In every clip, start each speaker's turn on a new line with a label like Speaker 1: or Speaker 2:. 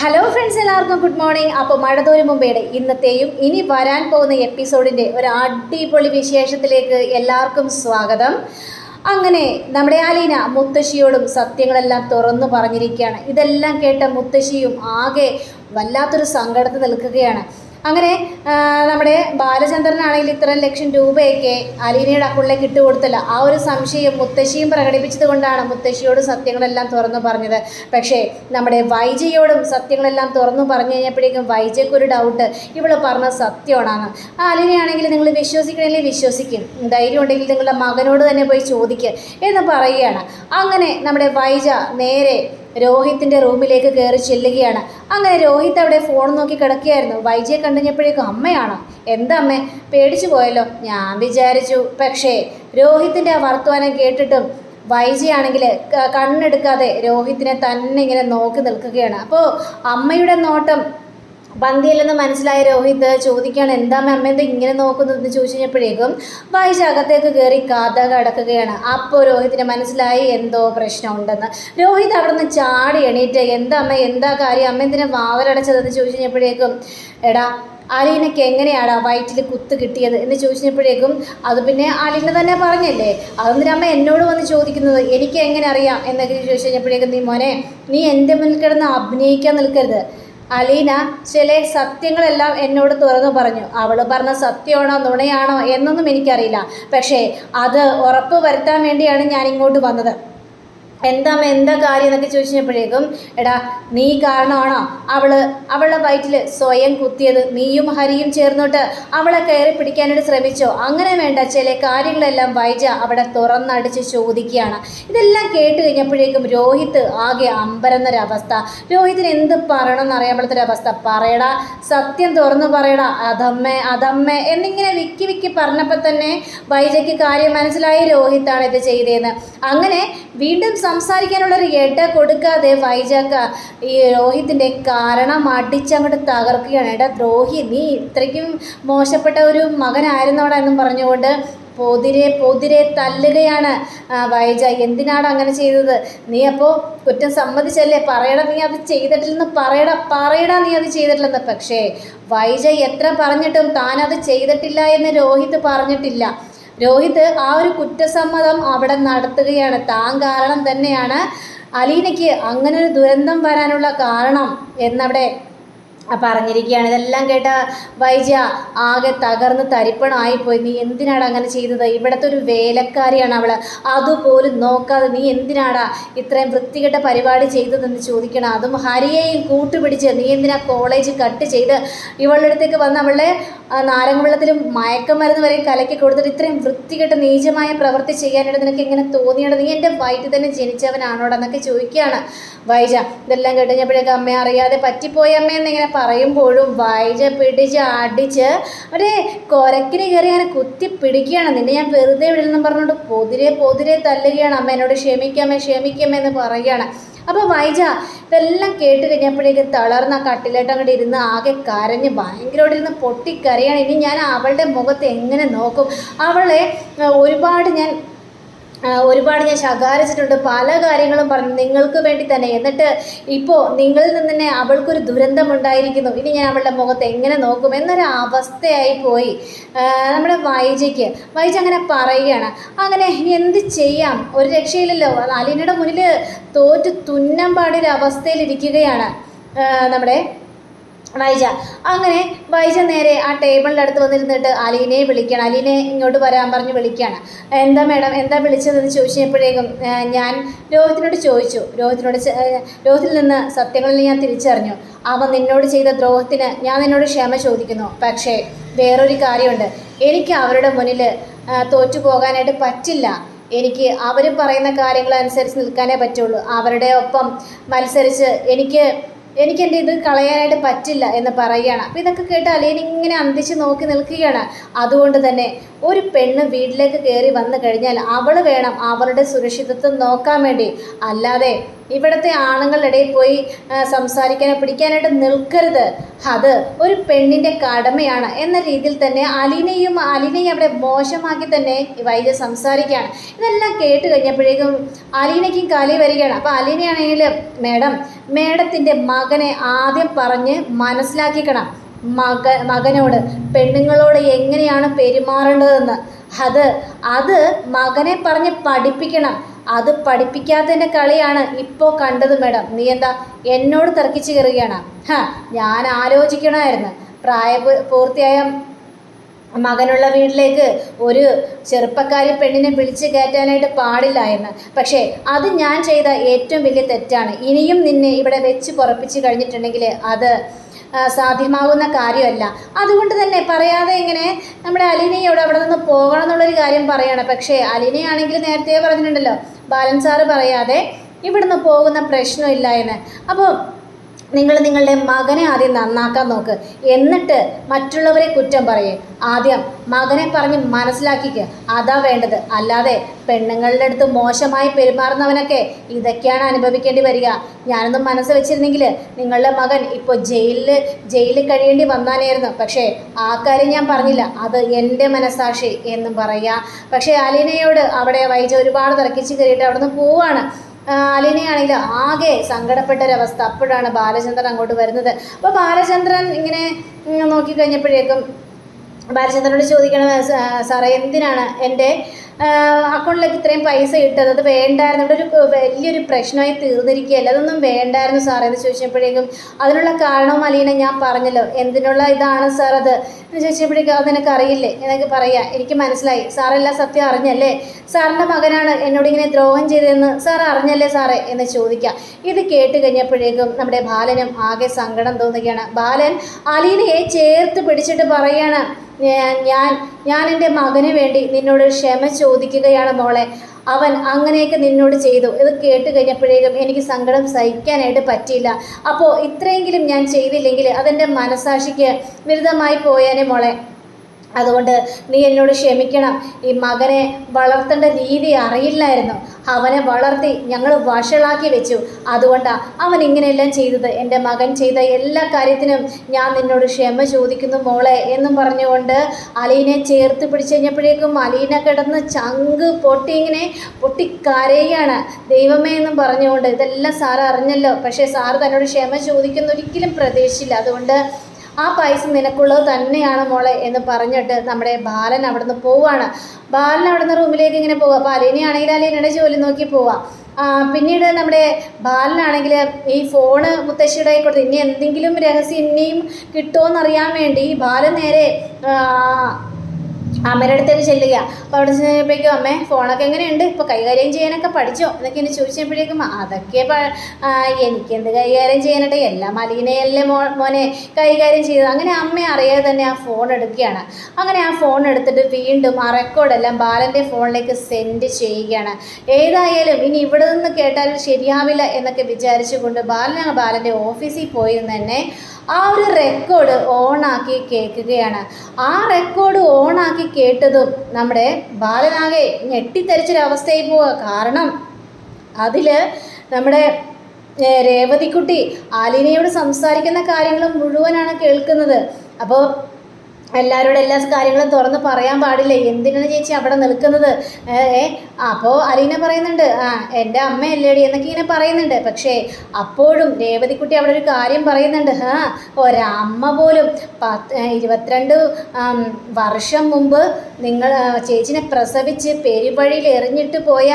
Speaker 1: Hello friends എല്ലാവർക്കും good morning അപ്പോൾ മഴതോരും മുമ്പേടെ ഇന്നത്തെയും ഇനി വരാൻ പോകുന്ന എപ്പിസോഡിന്റെ ഒരു അടിപൊളി വിശേഷത്തിലേക്ക് എല്ലാവർക്കും സ്വാഗതം. അങ്ങനെ നമ്മുടെ ആലീന മുത്തശ്ശിയോടും സത്യങ്ങളെല്ലാം തുറന്നു പറഞ്ഞിരിക്കുകയാണ്. ഇതെല്ലാം കേട്ട മുത്തശ്ശിയും ആകെ വല്ലാത്തൊരു സങ്കടത്തിൽ നിൽക്കുകയാണ്. അങ്ങനെ നമ്മുടെ ബാലചന്ദ്രനാണെങ്കിൽ ഇത്രയും ലക്ഷം രൂപയൊക്കെ അലീനയുടെ അക്കൗണ്ടിലേക്ക് ഇട്ട് കൊടുത്തല്ല. ആ ഒരു സംശയം മുത്തശ്ശിയും പ്രകടിപ്പിച്ചത് കൊണ്ടാണ് മുത്തശ്ശിയോട് സത്യങ്ങളെല്ലാം തുറന്നു പറഞ്ഞത്. പക്ഷേ നമ്മുടെ വൈജയോടും സത്യങ്ങളെല്ലാം തുറന്നു പറഞ്ഞു കഴിഞ്ഞപ്പോഴേക്കും വൈജയ്ക്ക് ഒരു ഡൗട്ട് ഇവൾ പറഞ്ഞ സത്യമാണെന്ന്. ആ അലീനയാണെങ്കിൽ നിങ്ങൾ വിശ്വസിക്കണമെങ്കിൽ വിശ്വസിക്കും. ധൈര്യം ഉണ്ടെങ്കിൽ നിങ്ങളുടെ മകനോട് തന്നെ പോയി ചോദിക്കുക എന്ന് പറയുകയാണ്. അങ്ങനെ നമ്മുടെ വൈജ നേരെ രോഹിത്തിന്റെ റൂമിലേക്ക് കയറി ചെല്ലുകയാണ്. അങ്ങനെ രോഹിത് അവിടെ ഫോൺ നോക്കി കിടക്കുകയായിരുന്നു. വൈജയെ കണ്ടുകഴിഞ്ഞപ്പോഴേക്കും അമ്മയാണോ. എന്താ അമ്മേ? പേടിച്ചു പോയല്ലോ? ഞാൻ വിചാരിച്ചു. പക്ഷേ രോഹിത്തിന്റെ ആ വർത്തമാനം കേട്ടിട്ടും വൈജയാണെങ്കിൽ കണ്ണെടുക്കാതെ രോഹിത്തിനെ തന്നെ ഇങ്ങനെ നോക്കി നിൽക്കുകയാണ്. അപ്പോൾ അമ്മയുടെ നോട്ടം പന്തിയില്ലെന്ന് മനസ്സിലായ രോഹിത് ചോദിക്കുകയാണ് എന്താ മാം എന്താ ഇങ്ങനെ നോക്കുന്നതെന്ന് ചോദിച്ചു കഴിഞ്ഞപ്പോഴേക്കും വായിച്ച് അകത്തേക്ക് കയറി കഥ കടക്കുകയാണ്. അപ്പോൾ രോഹിത്തിന് മനസ്സിലായി എന്തോ പ്രശ്നമുണ്ടെന്ന്. രോഹിത് അവിടെ നിന്ന് ചാടി എണീറ്റ് എന്താ അമ്മ എന്താ കാര്യം? അമ്മ എന്തിനാ വാവലടച്ചതെന്ന്? ചോദിച്ചു കഴിഞ്ഞപ്പോഴേക്കും എടാ അലീനയ്ക്ക് എങ്ങനെയാണ് വയറ്റിൽ കുത്ത് കിട്ടിയത്? എന്ന് ചോദിച്ചപ്പോഴേക്കും അത് പിന്നെ അലീന തന്നെ പറഞ്ഞല്ലേ? അതൊന്നും അമ്മ എന്നോട് വന്ന് ചോദിക്കുന്നത്? എനിക്ക് എങ്ങനെ അറിയാം? എന്നൊക്കെ ചോദിച്ചു കഴിഞ്ഞപ്പോഴേക്കും നീ മോനെ നീ എന്റെ മുന്നിൽ കിടന്ന് അഭിനയിക്കാൻ നിൽക്കരുത്. അലീന ചില സത്യങ്ങളെല്ലാം എന്നോട് തുറന്നു പറഞ്ഞു. അവൾ പറഞ്ഞ സത്യമാണോ നുണയാണോ എന്നൊന്നും എനിക്കറിയില്ല. പക്ഷേ അത് ഉറപ്പ് വരുത്താൻ വേണ്ടിയാണ് ഞാൻ ഇങ്ങോട്ട് വന്നത്. എന്താ എന്താ കാര്യം എന്നൊക്കെ ചോദിച്ചപ്പോഴേക്കും എടാ നീ കാരണമാണോ? അവൾ അവളുടെ വയറ്റിൽ സ്വയം കുത്തിയത് നീയും ഹരിയും ചേർന്നോട്ട് അവളെ കയറി പിടിക്കാനായിട്ട് ശ്രമിച്ചോ? അങ്ങനെ വേണ്ട ചില കാര്യങ്ങളെല്ലാം വൈജ അവിടെ തുറന്നടിച്ച് ചോദിക്കുകയാണ്. ഇതെല്ലാം കേട്ട് കഴിഞ്ഞപ്പോഴേക്കും രോഹിത് ആകെ അമ്പരന്നൊരവസ്ഥ. രോഹിത്തിന് എന്ത് പറയണമെന്ന് അറിയാൻ അവസ്ഥ. പറയടാ സത്യം തുറന്നു പറയടാ അതമ്മേ അതമ്മേ എന്നിങ്ങനെ വിക്കി വിക്കി പറഞ്ഞപ്പോൾ തന്നെ വൈജയ്ക്ക് കാര്യം മനസ്സിലായി രോഹിത്താണ് ഇത് ചെയ്തതെന്ന് അങ്ങനെ വീണ്ടും സംസാരിക്കാനുള്ളൊരു ഇട കൊടുക്കാതെ വൈജാക്ക ഈ രോഹിത്തിന്റെ കാരണം അടിച്ചങ്ങോട്ട് തകർക്കുകയാണ്. എടാ ദ്രോഹി നീ ഇത്രയ്ക്കും മോശപ്പെട്ട ഒരു മകനായിരുന്നോടാ എന്നും പറഞ്ഞുകൊണ്ട് പൊതിരെ പൊതിരെ തല്ലുകയാണ് വൈജ. എന്തിനാണ് അങ്ങനെ ചെയ്തത്? നീ അപ്പോൾ കുറ്റം സമ്മതിച്ചല്ലേ? പറയട നീ അത് ചെയ്തിട്ടില്ലെന്ന് പറയട പറയടാ നീ അത് ചെയ്തിട്ടില്ലെന്ന്. പക്ഷേ വൈജ എത്ര പറഞ്ഞിട്ടും താൻ അത് ചെയ്തിട്ടില്ല എന്ന് രോഹിത് പറഞ്ഞിട്ടില്ല. രോഹിത് ആ ഒരു കുറ്റസമ്മതം അവിടെ നടത്തുകയാണ്. താൻ കാരണം തന്നെയാണ് അലീനയ്ക്ക് അങ്ങനെ ഒരു ദുരന്തം വരാനുള്ള കാരണം എന്നവിടെ പറഞ്ഞിരിക്കുകയാണ്. ഇതെല്ലാം കേട്ട വൈജ ആകെ തകർന്ന് തരിപ്പണമായിപ്പോയി നീ എന്തിനാടാ അങ്ങനെ ചെയ്തത്? ഇവിടുത്തെ ഒരു വേലക്കാരിയാണ് അവൾ അതുപോലും നോക്കാതെ നീ എന്തിനാടാ ഇത്രയും വൃത്തികെട്ട പരിപാടി ചെയ്തതെന്ന് ചോദിക്കണം? അതും ഹരിയെയും കൂട്ടുപിടിച്ച് നീ എന്തിനാ കോളേജ് കട്ട് ചെയ്ത് ഇവളുടെ അടുത്തേക്ക് വന്ന് അവളുടെ നാരങ്ങ വെള്ളത്തിലും മയക്കമരുന്ന് വരെ കലക്കി കൊടുത്തിട്ട് ഇത്രയും വൃത്തികെട്ട നീചമായ പ്രവൃത്തി ചെയ്യാനായിട്ട് നിനക്ക് എങ്ങനെ തോന്നിയാണ് നീ എന്റെ വയറ്റിൽ തന്നെ ജനിച്ചവനാണോടാ എന്നൊക്കെ ചോദിക്കുകയാണ് വൈജ. ഇതെല്ലാം കേട്ടുകഴിഞ്ഞപ്പോഴേക്കും അമ്മയെ അറിയാതെ പറ്റിപ്പോയി അമ്മയെന്ന് ഇങ്ങനെ പറയുമ്പോഴും വൈജ പിടിച്ച് അടിച്ച് ഒരു കൊരക്കിന് കയറി അങ്ങനെ കുത്തി പിടിക്കുകയാണ്. നിന്നെ ഞാൻ വെറുതെ വിടില്ലെന്നും പറഞ്ഞുകൊണ്ട് പൊതിരെ പൊതിരെ തല്ലുകയാണ്. അമ്മ എന്നോട് ക്ഷമിക്കാമേ ക്ഷമിക്കാമേ എന്ന് പറയുകയാണ്. അപ്പോൾ വൈജ ഇതെല്ലാം കേട്ട് കഴിഞ്ഞപ്പോഴേക്കും തളർന്ന കട്ടിലേട്ട് അങ്ങോട്ട് ഇരുന്ന് ആകെ കരഞ്ഞ് ഭയങ്കരമായിട്ട് ഇരുന്ന് പൊട്ടിക്കരയാണ്. ഇനി ഞാൻ അവളുടെ മുഖത്ത് എങ്ങനെ നോക്കും? അവളെ ഒരുപാട് ഞാൻ ഒരുപാട് ഞാൻ ശകാരിച്ചിട്ടുണ്ട്. പല കാര്യങ്ങളും പറഞ്ഞു നിങ്ങൾക്ക് വേണ്ടി തന്നെ. എന്നിട്ട് ഇപ്പോൾ നിങ്ങളിൽ നിന്ന് തന്നെ അവൾക്കൊരു ദുരന്തം ഉണ്ടായിരിക്കുന്നു. ഇനി ഞാൻ അവളുടെ മുഖത്ത് എങ്ങനെ നോക്കും? എന്നൊരു അവസ്ഥയായി പോയി. നമ്മുടെ വൈജയ്ക്ക്. വൈജ അങ്ങനെ പറയുകയാണ്. അങ്ങനെ എന്ത് ചെയ്യാം? ഒരു രക്ഷയില്ലല്ലോ. അലീനയുടെ മുന്നിൽ തോറ്റ് തുന്നം പാടിയൊരു അവസ്ഥയിലിരിക്കുകയാണ് നമ്മുടെ വൈജ അങ്ങനെ വൈജ നേരെ ആ ടേബിളിന്റെ അടുത്ത് വന്നിരുന്നിട്ട് അലീനെ വിളിക്കണം. അലീനെ ഇങ്ങോട്ട് വരാൻ പറഞ്ഞ് വിളിക്കുകയാണ് എന്താ മേഡം എന്താ വിളിച്ചതെന്ന് ചോദിച്ചപ്പോഴേക്കും ഞാൻ രോഹിത്തിനോട് ചോദിച്ചു. രോഹിത്തിനോട് രോഹിത്തിൽ നിന്ന് സത്യങ്ങളിൽ ഞാൻ തിരിച്ചറിഞ്ഞു. അവൻ നിന്നോട് ചെയ്ത ദ്രോഹത്തിന് ഞാൻ നിന്നോട് ക്ഷമ ചോദിക്കുന്നു. പക്ഷേ വേറൊരു കാര്യമുണ്ട്. എനിക്ക് അവരുടെ മുന്നിൽ തോറ്റു പോകാനായിട്ട് പറ്റില്ല. എനിക്ക് അവർ പറയുന്ന കാര്യങ്ങൾ അനുസരിച്ച് നിൽക്കാനേ പറ്റുള്ളൂ. അവരുടെ ഒപ്പം മത്സരിച്ച് എനിക്ക് എനിക്ക് എന്റെ ഇത് കളയാനായിട്ട് പറ്റില്ല എന്ന് പറയുകയാണ്. അപ്പോൾ ഇതൊക്കെ കേട്ട് അലീൻ ഇങ്ങനെ അന്തിച്ച് നോക്കി നിൽക്കുകയാണ്. അതുകൊണ്ട് തന്നെ ഒരു പെണ്ണ് വീട്ടിലേക്ക് കയറി വന്നു കഴിഞ്ഞാൽ അവൾ വേണം അവളുടെ സുരക്ഷിതത്വം നോക്കാൻ വേണ്ടി. അല്ലാതെ ഇവിടുത്തെ ആണുങ്ങളുടെ ഇടയിൽ പോയി സംസാരിക്കാനോ പിടിക്കാനായിട്ട് നിൽക്കരുത്. അത് ഒരു പെണ്ണിന്റെ കടമയാണ്. എന്ന രീതിയിൽ തന്നെ അലീനയും അലീനയും അവിടെ മോശമാക്കി തന്നെ വൈദ്യ സംസാരിക്കുകയാണ്. ഇതെല്ലാം കേട്ട് കഴിഞ്ഞപ്പോഴേക്കും അലീനയ്ക്കും കലി വരികയാണ്. അപ്പോൾ അലീനയാണെങ്കിൽ മേഡം മേഡത്തിന്റെ മകനെ ആദ്യം പറഞ്ഞ് മനസ്സിലാക്കിക്കണം. മക മകനോട് പെണ്ണുങ്ങളോട് എങ്ങനെയാണ് പെരുമാറേണ്ടതെന്ന്. അത് അത് മകനെ പറഞ്ഞ് പഠിപ്പിക്കണം. അത് പഠിപ്പിക്കാത്തതിന്റെ കളിയാണ് ഇപ്പോൾ കണ്ടത് മേഡം. നീ എന്താ എന്നോട് തർക്കിച്ച് കയറുകയാണ്? ഹാ ഞാൻ ആലോചിക്കണമായിരുന്നു. പ്രായ പൂർത്തിയായ മകനുള്ള വീട്ടിലേക്ക് ഒരു ചെറുപ്പക്കാരി പെണ്ണിനെ വിളിച്ച് കയറ്റാനായിട്ട് പാടില്ലായിരുന്നു. പക്ഷേ അത് ഞാൻ ചെയ്ത ഏറ്റവും വലിയ തെറ്റാണ്. ഇനിയും നിന്നെ ഇവിടെ വെച്ച് പുറപ്പിച്ച് കഴിഞ്ഞിട്ടുണ്ടെങ്കിൽ അത് സാധ്യമാകുന്ന കാര്യമല്ല. അതുകൊണ്ട് തന്നെ പറയാതെ ഇങ്ങനെ നമ്മുടെ അലീനയോട് അവിടെ നിന്ന് പോകണം എന്നുള്ളൊരു കാര്യം പറയണം. പക്ഷേ അലീനയാണെങ്കിൽ നേരത്തെ പറഞ്ഞിട്ടുണ്ടല്ലോ ബാലൻ സാറ് പറയാതെ ഇവിടുന്ന് പോകുന്ന പ്രശ്നമില്ല എന്ന്. അപ്പോൾ നിങ്ങൾ നിങ്ങളുടെ മകനെ ആദ്യം നന്നാക്കാൻ നോക്ക്. എന്നിട്ട് മറ്റുള്ളവരെ കുറ്റം പറയേ. ആദ്യം മകനെ പറഞ്ഞ് മനസ്സിലാക്കിക്ക്. അതാ വേണ്ടത്. അല്ലാതെ പെണ്ണുങ്ങളുടെ അടുത്ത് മോശമായി പെരുമാറുന്നവനൊക്കെ ഇതൊക്കെയാണ് അനുഭവിക്കേണ്ടി വരിക. ഞാനൊന്നും മനസ്സ് വെച്ചിരുന്നെങ്കിൽ നിങ്ങളുടെ മകൻ ഇപ്പോൾ ജയിലിൽ ജയിലിൽ കഴിയേണ്ടി വന്നാനായിരുന്നു. പക്ഷേ ആ കാര്യം ഞാൻ പറഞ്ഞില്ല. അത് എന്റെ മനസാക്ഷി എന്നും പറയുക പക്ഷേ അലീനയോട് അവിടെ വൈജ ഒരുപാട് തിരക്കിച്ച് കയറിയിട്ട് അവിടെ നിന്ന് പോവാണ്. അലീനയാണെങ്കിൽ ആകെ സങ്കടപ്പെട്ട ഒരവസ്ഥ അപ്പോഴാണ് ബാലചന്ദ്രൻ അങ്ങോട്ട് വരുന്നത്. അപ്പോൾ ബാലചന്ദ്രൻ ഇങ്ങനെ നോക്കിക്കഴിഞ്ഞപ്പോഴേക്കും ബാലചന്ദ്രനോട് ചോദിക്കണം സാറേ എന്തിനാണ് എന്റെ അക്കൗണ്ടിലേക്ക് ഇത്രയും പൈസ ഇട്ടത് അത് വേണ്ടായിരുന്നു. ഇവിടെ ഒരു വലിയൊരു പ്രശ്നമായി തീർന്നിരിക്കുകയല്ല? അതൊന്നും വേണ്ടായിരുന്നു സാർ എന്ന് ചോദിച്ചപ്പോഴേക്കും. അതിനുള്ള കാരണവും അലീന ഞാൻ പറഞ്ഞല്ലോ. എന്തിനുള്ള ഇതാണ് സാർ അത്? എന്ന് ചോദിച്ചപ്പോഴേക്കും അത് നിനക്ക് അറിയില്ലേ എന്നൊക്കെ പറയാം. എനിക്ക് മനസ്സിലായി. സാറെല്ലാം സത്യം അറിഞ്ഞല്ലേ? സാറിന്റെ മകനാണ് എന്നോട് ഇങ്ങനെ ദ്രോഹം ചെയ്തതെന്ന് സാർ അറിഞ്ഞല്ലേ സാറേ? എന്ന് ചോദിക്കാം. ഇത് കേട്ട് കഴിഞ്ഞപ്പോഴേക്കും നമ്മുടെ ബാലനും ആകെ സങ്കടം തോന്നുകയാണ്. ബാലൻ അലീനയെ ചേർത്ത് പിടിച്ചിട്ട് പറയാണ് ഞാൻ ഞാൻ എന്റെ മകന് വേണ്ടി നിന്നോട് ക്ഷമ ചോദിക്കുകയാണ് മോളെ. അവൻ അങ്ങനെയൊക്കെ നിന്നോട് ചെയ്തു. ഇത് കേട്ട് കഴിഞ്ഞപ്പോഴേക്കും എനിക്ക് സങ്കടം സഹിക്കാനായിട്ട് പറ്റിയില്ല. അപ്പോൾ ഇത്രയെങ്കിലും ഞാൻ ചെയ്തില്ലെങ്കിൽ അതെന്റെ മനസാക്ഷിക്ക് വിരുദ്ധമായി പോയാനേ മോളെ. അതുകൊണ്ട് നീ എന്നോട് ക്ഷമിക്കണം. ഈ മകനെ വളർത്തേണ്ട രീതി അറിയില്ലായിരുന്നു. അവനെ വളർത്തി ഞങ്ങൾ വഷളാക്കി വെച്ചു. അതുകൊണ്ടാണ് അവൻ ഇങ്ങനെയെല്ലാം ചെയ്തത്. എന്റെ മകൻ ചെയ്ത എല്ലാ കാര്യത്തിനും ഞാൻ നിന്നോട് ക്ഷമ ചോദിക്കുന്നു മോളെ എന്നും പറഞ്ഞുകൊണ്ട് അലീനെ ചേർത്ത് പിടിച്ചു കഴിഞ്ഞപ്പോഴേക്കും അലീന കിടന്ന് ചങ്ക് പൊട്ടി ഇങ്ങനെ പൊട്ടിക്കരയാണ് ദൈവമേ എന്നും പറഞ്ഞുകൊണ്ട് ഇതെല്ലാം സാറ് അറിഞ്ഞല്ലോ. പക്ഷേ സാറ് തന്നോട് ക്ഷമ ചോദിക്കുന്ന. ഒരിക്കലും പ്രതീക്ഷിച്ചില്ല. അതുകൊണ്ട് ആ പൈസ നിനക്കുള്ളത് തന്നെയാണ് മോളെ എന്ന് പറഞ്ഞിട്ട് നമ്മുടെ ബാലൻ അവിടുന്ന് പോവാണ്. ബാലൻ അവിടുന്ന് റൂമിലേക്ക് ഇങ്ങനെ പോവുക അപ്പോൾ അലീനയാണെങ്കിൽ അലീനയുടെ ജോലി നോക്കി പോവാം. പിന്നീട് നമ്മുടെ ബാലനാണെങ്കിൽ ഈ ഫോണ് മുത്തശ്ശിയുടെ കൊടുത്ത് ഇനി എന്തെങ്കിലും രഹസ്യം ഇനിയും കിട്ടുമോ എന്നറിയാൻ വേണ്ടി ബാലൻ നേരെ അമ്മയുടെ അടുത്തേക്ക് ചെല്ലുക. അപ്പോൾ അവിടെ ചെന്നപ്പോഴേക്കും അമ്മേ ഫോണൊക്കെ എങ്ങനെയുണ്ട്? ഇപ്പോൾ കൈകാര്യം ചെയ്യാനൊക്കെ പഠിച്ചോ? എന്നൊക്കെ എന്നെ ചോദിച്ചപ്പോഴേക്കും അതൊക്കെ എനിക്കെന്ത് കൈകാര്യം ചെയ്യാനായിട്ട് എല്ലാം അലീനയല്ലേ മോ മോനെ കൈകാര്യം ചെയ്തു അങ്ങനെ അമ്മ അറിയാതെ തന്നെ ആ ഫോൺ എടുക്കുകയാണ്. അങ്ങനെ ആ ഫോൺ എടുത്തിട്ട് വീണ്ടും ആ റെക്കോർഡെല്ലാം ബാലന്റെ ഫോണിലേക്ക് സെൻഡ് ചെയ്യുകയാണ്. ഏതായാലും ഇനി ഇവിടെ നിന്ന് കേട്ടാലും ശരിയാവില്ല എന്നൊക്കെ വിചാരിച്ചുകൊണ്ട് ബാലൻ ബാലന്റെ ഓഫീസിൽ പോയിരുന്ന് തന്നെ ആ ഒരു റെക്കോർഡ് ഓണാക്കി കേൾക്കുകയാണ്. ആ റെക്കോർഡ് ഓണാക്കി കേട്ടതും നമ്മുടെ ബാലനാകെ ഞെട്ടിത്തരിച്ചൊരവസ്ഥയിൽ പോവുക. കാരണം അതിൽ നമ്മുടെ രേവതിക്കുട്ടി ആലിനയോട് സംസാരിക്കുന്ന കാര്യങ്ങൾ മുഴുവനാണ് കേൾക്കുന്നത്. അപ്പോൾ എല്ലാവരോടും എല്ലാ കാര്യങ്ങളും തുറന്ന് പറയാൻ പാടില്ല? എന്തിനാണ് ചേച്ചി അവിടെ നിൽക്കുന്നത്? ഏ അപ്പോൾ അലീന പറയുന്നുണ്ട് ആ എന്റെ അമ്മയല്ലേടി എന്നൊക്കെ ഇങ്ങനെ പറയുന്നുണ്ട്. പക്ഷേ അപ്പോഴും രേവതിക്കുട്ടി അവിടെ ഒരു കാര്യം പറയുന്നുണ്ട് ആ ഒരമ്മ പോലും പത്ത് ഇരുപത്തിരണ്ട് വർഷം മുമ്പ് നിങ്ങൾ ചേച്ചിനെ പ്രസവിച്ച് പെരുവഴിയിൽ എറിഞ്ഞിട്ട് പോയ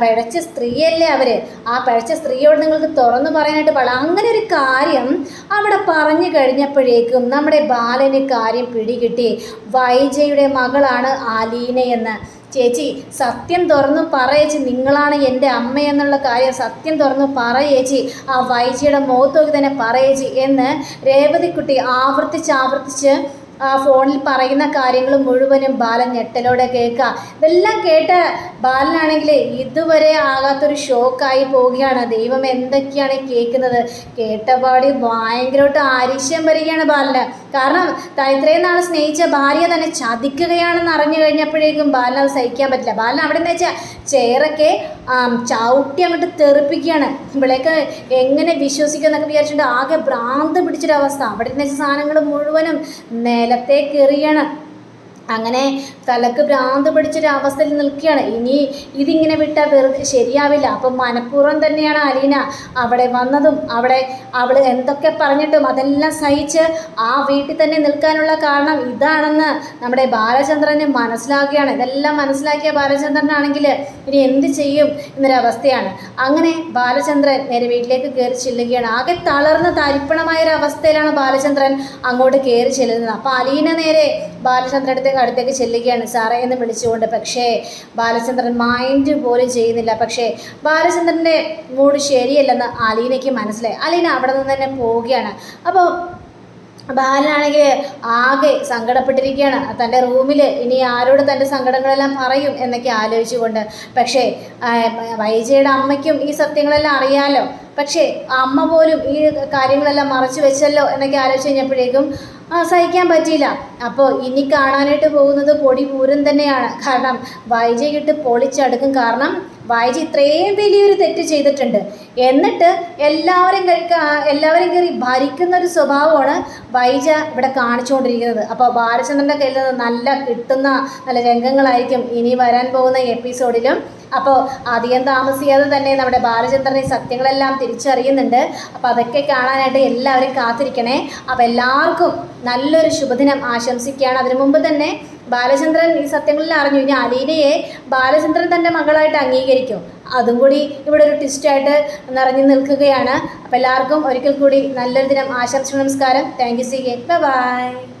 Speaker 1: പിഴച്ച സ്ത്രീയല്ലേ അവർ ആ പിഴച്ച സ്ത്രീയോട് നിങ്ങൾക്ക് തുറന്നു പറയാനായിട്ട് പാടില്ല. അങ്ങനെ ഒരു കാര്യം അവിടെ പറഞ്ഞു കഴിഞ്ഞപ്പോഴേക്കും നമ്മുടെ ബാലന് കാര്യം പിടികിട്ടി. വൈജയുടെ മകളാണ് എന്ന്. ചേച്ചി സത്യം തുറന്നു പറയേച്ചി നിങ്ങളാണ് എന്റെ അമ്മ എന്നുള്ള കാര്യം സത്യം തുറന്നു പറയേച്ചി ആ വൈജയുടെ മുഖത്ത് തന്നെ പറയേച്ചി എന്ന് രേവതിക്കുട്ടി ആവർത്തിച്ച് ആവർത്തിച്ച് ആ ഫോണിൽ പറയുന്ന കാര്യങ്ങൾ മുഴുവനും ബാലൻ ഞെട്ടലോടെ കേൾക്കുക. ഇതെല്ലാം കേട്ട ബാലനാണെങ്കിൽ ഇതുവരെ ആകാത്തൊരു ഷോക്കായി പോവുകയാണ്. ദൈവം എന്തൊക്കെയാണ് കേൾക്കുന്നത്? കേട്ടപാടി ഭയങ്കരമായിട്ട് ആരിശ്യം വരികയാണ് ബാലന്. കാരണം ഇത്രയും നാൾ സ്നേഹിച്ച ഭാര്യ തന്നെ ചതിക്കുകയാണെന്ന് അറിഞ്ഞു കഴിഞ്ഞപ്പോഴേക്കും ബാലൻ അത് സഹിക്കാൻ പറ്റില്ല. ബാലൻ അവിടെ നിന്ന് വെച്ചാൽ ചെയറൊക്കെ ആം, ചവിട്ടി അങ്ങോട്ട് തെറിപ്പിക്കുകയാണ്. ഇവിടേക്ക് എങ്ങനെ വിശ്വസിക്കുക എന്നൊക്കെ വിചാരിച്ചിട്ട് ആകെ ഭ്രാന്ത് പിടിച്ചൊരവസ്ഥ. അവിടെ നിന്ന് വെച്ച സാധനങ്ങൾ മുഴുവനും നിലത്തേക്ക് എറിയണം അങ്ങനെ തലക്ക് ഭ്രാന്ത് പിടിച്ചൊരു അവസ്ഥയിൽ നിൽക്കുകയാണ്. ഇനി ഇതിങ്ങനെ വിട്ടാൽ വെറുതെ ശരിയാവില്ല. അപ്പം മനഃപൂർവം തന്നെയാണ് അലീന അവിടെ വന്നതും അവിടെ അവൾ എന്തൊക്കെ പറഞ്ഞിട്ടും അതെല്ലാം സഹിച്ച് ആ വീട്ടിൽ തന്നെ നിൽക്കാനുള്ള കാരണം ഇതാണെന്ന് നമ്മുടെ ബാലചന്ദ്രന് മനസ്സിലാക്കുകയാണ് ഇതെല്ലാം മനസ്സിലാക്കിയ ബാലചന്ദ്രനാണെങ്കിൽ ഇനി എന്ത് ചെയ്യും എന്നൊരവസ്ഥയാണ്. അങ്ങനെ ബാലചന്ദ്രൻ നേരെ വീട്ടിലേക്ക് കയറി ചെല്ലുകയാണ്. ആകെ തളർന്ന് തരിപ്പണമായ ഒരു അവസ്ഥയിലാണ് ബാലചന്ദ്രൻ അങ്ങോട്ട് കയറി ചെല്ലുന്നത്. അപ്പോൾ അലീന നേരെ ബാലചന്ദ്രൻ അടുത്തേക്ക് ചെല്ലുകയാണ്. സാറേ എന്ന് വിളിച്ചുകൊണ്ട് പക്ഷേ ബാലചന്ദ്രൻ മൈൻഡ് പോലും ചെയ്യുന്നില്ല. പക്ഷേ ബാലചന്ദ്രന്റെ മൂഡ് ശരിയല്ലെന്ന് അലീനയ്ക്ക് മനസ്സിലായി. അലീന അവിടെ നിന്ന് തന്നെ പോവുകയാണ്. അപ്പോൾ ബാലനാണെങ്കിൽ ആകെ സങ്കടപ്പെട്ടിരിക്കുകയാണ്. തന്റെ റൂമിൽ ഇനി ആരോട് തന്റെ സങ്കടങ്ങളെല്ലാം പറയും എന്നൊക്കെ ആലോചിച്ചുകൊണ്ട്. പക്ഷേ വൈജയുടെ അമ്മയ്ക്കും ഈ സത്യങ്ങളെല്ലാം അറിയാലോ. പക്ഷേ അമ്മ പോലും ഈ കാര്യങ്ങളെല്ലാം മറച്ചു വെച്ചല്ലോ എന്നൊക്കെ ആലോചിച്ച് കഴിഞ്ഞപ്പോഴേക്കും സഹിക്കാൻ പറ്റിയില്ല. അപ്പോൾ ഇനി കാണാനായിട്ട് പോകുന്നത് പൊടി പൂരം തന്നെയാണ്. കാരണം വൈജയിട്ട് പൊളിച്ചടുക്കും. കാരണം വായിച്ച് ഇത്രയും വലിയൊരു തെറ്റ് ചെയ്തിട്ടുണ്ട്. എന്നിട്ട് എല്ലാവരും കഴിക്ക എല്ലാവരും കയറി ഭരിക്കുന്ന ഒരു സ്വഭാവമാണ് വൈജ ഇവിടെ കാണിച്ചുകൊണ്ടിരിക്കുന്നത്. അപ്പോൾ ബാലചന്ദ്രന്റെ കയ്യിൽ നിന്ന് നല്ല കിട്ടുന്ന നല്ല രംഗങ്ങളായിരിക്കും ഇനി വരാൻ പോകുന്ന എപ്പിസോഡിലും. അപ്പോൾ അധികം താമസിയാതെ തന്നെ നമ്മുടെ ബാലചന്ദ്രൻ ഈ സത്യങ്ങളെല്ലാം തിരിച്ചറിയുന്നുണ്ട്. അപ്പോൾ അതൊക്കെ കാണാനായിട്ട് എല്ലാവരും കാത്തിരിക്കണേ. അപ്പോൾ എല്ലാവർക്കും നല്ലൊരു ശുഭദിനം ആശംസിക്കുകയാണ്. അതിനു മുമ്പ് തന്നെ ബാലചന്ദ്രൻ ഈ സത്യങ്ങളിൽ അറിഞ്ഞു. ഇനി അലീനയെ ബാലചന്ദ്രൻ തന്റെ മകളായിട്ട് അംഗീകരിക്കും. അതും കൂടി ഇവിടെ ഒരു ട്വിസ്റ്റായിട്ട് നിറഞ്ഞു നിൽക്കുകയാണ്. അപ്പോൾ എല്ലാവർക്കും ഒരിക്കൽ കൂടി നല്ലൊരു ദിനം. ആശംസ നമസ്കാരം. Thank you C K by